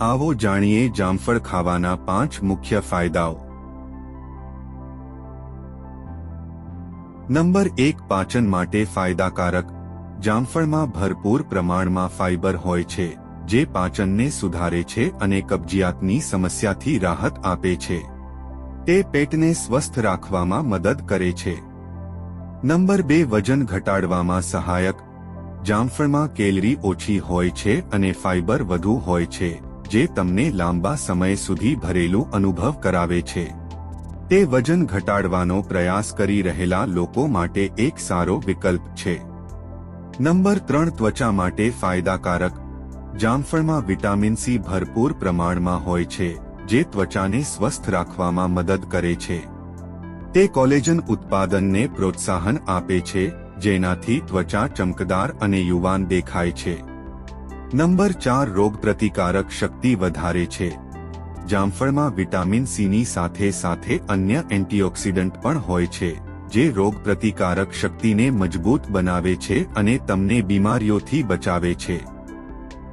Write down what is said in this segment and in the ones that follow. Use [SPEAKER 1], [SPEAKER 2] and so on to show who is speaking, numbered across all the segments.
[SPEAKER 1] આવો જાણીએ જામફળ ખાવાના પાંચ મુખ્ય ફાયદાઓ. નંબર એક, પાચન માટે ફાયદાકારક. જામફળમાં ભરપૂર પ્રમાણમાં ફાઇબર હોય છે, જે પાચનને સુધારે છે અને કબજિયાતની સમસ્યાથી રાહત આપે છે. તે પેટને સ્વસ્થ રાખવામાં મદદ કરે છે. નંબર બે, વજન ઘટાડવામાં સહાયક. જામફળમાં કેલરી ઓછી હોય છે અને ફાઇબર વધુ હોય છે. જે તમને લાંબા સમય સુધી ભરેલું અનુભવ કરાવે છે. તે વજન ઘટાડવાનો પ્રયાસ કરી રહેલા લોકો માટે એક સારો વિકલ્પ છે. નંબર ત્રણ, ત્વચા માટે ફાયદાકારક. જામફળમાં વિટામિન સી ભરપૂર પ્રમાણમાં હોય છે, જે ત્વચાને સ્વસ્થ રાખવામાં મદદ કરે છે. તે કોલેજન ઉત્પાદનને પ્રોત્સાહન આપે છે, જેનાથી ત્વચા ચમકદાર અને યુવાન દેખાય છે. નંબર ચાર રોગપ્રતિકારક શક્તિ વધારે છે. જામફળમાં વિટામિન સીની સાથે સાથે અન્ય એન્ટીઓક્સિડન્ટ પણ હોય છે, જે રોગ પ્રતિકારક શક્તિને મજબૂત બનાવે છે અને તમને બીમારીઓથી બચાવે છે.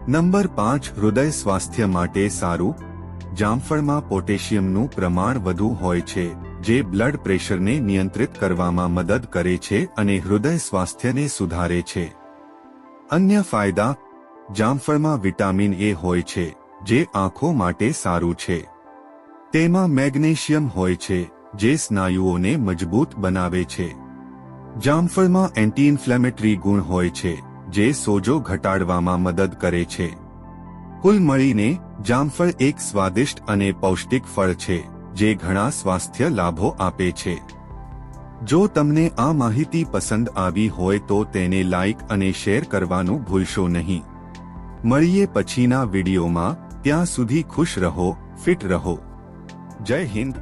[SPEAKER 1] નંબર પાંચ, હૃદય સ્વાસ્થ્ય માટે સારું. જામફળમાં પોટેશિયમનું પ્રમાણ વધુ હોય છે, જે બ્લડ પ્રેશરને નિયંત્રિત કરવામાં મદદ કરે છે અને હૃદય સ્વાસ્થ્યને સુધારે છે. અન્ય ફાયદા જામફળમાં વિટામિન એ હોય છે, જે આંખો માટે સારું છે. તેમાં મેગ્નેશિયમ હોય છે, જે સ્નાયુઓને મજબૂત બનાવે છે. જામફળમાં એન્ટી ઇન્ફ્લેમેટરી ગુણ હોય છે, જે સોજો ઘટાડવામાં મદદ કરે છે. કુલ મળીને, જામફળ એક સ્વાદિષ્ટ અને પૌષ્ટિક ફળ છે, જે ઘણા સ્વાસ્થ્ય લાભો આપે છે. જો તમને આ માહિતી પસંદ આવી હોય તો તેને લાઇક અને શેર કરવાનું ભૂલશો નહીં. મળીએ પછીના વિડીયોમાં. ત્યાં સુધી ખુશ રહો ફિટ રહો. જય હિન્દ.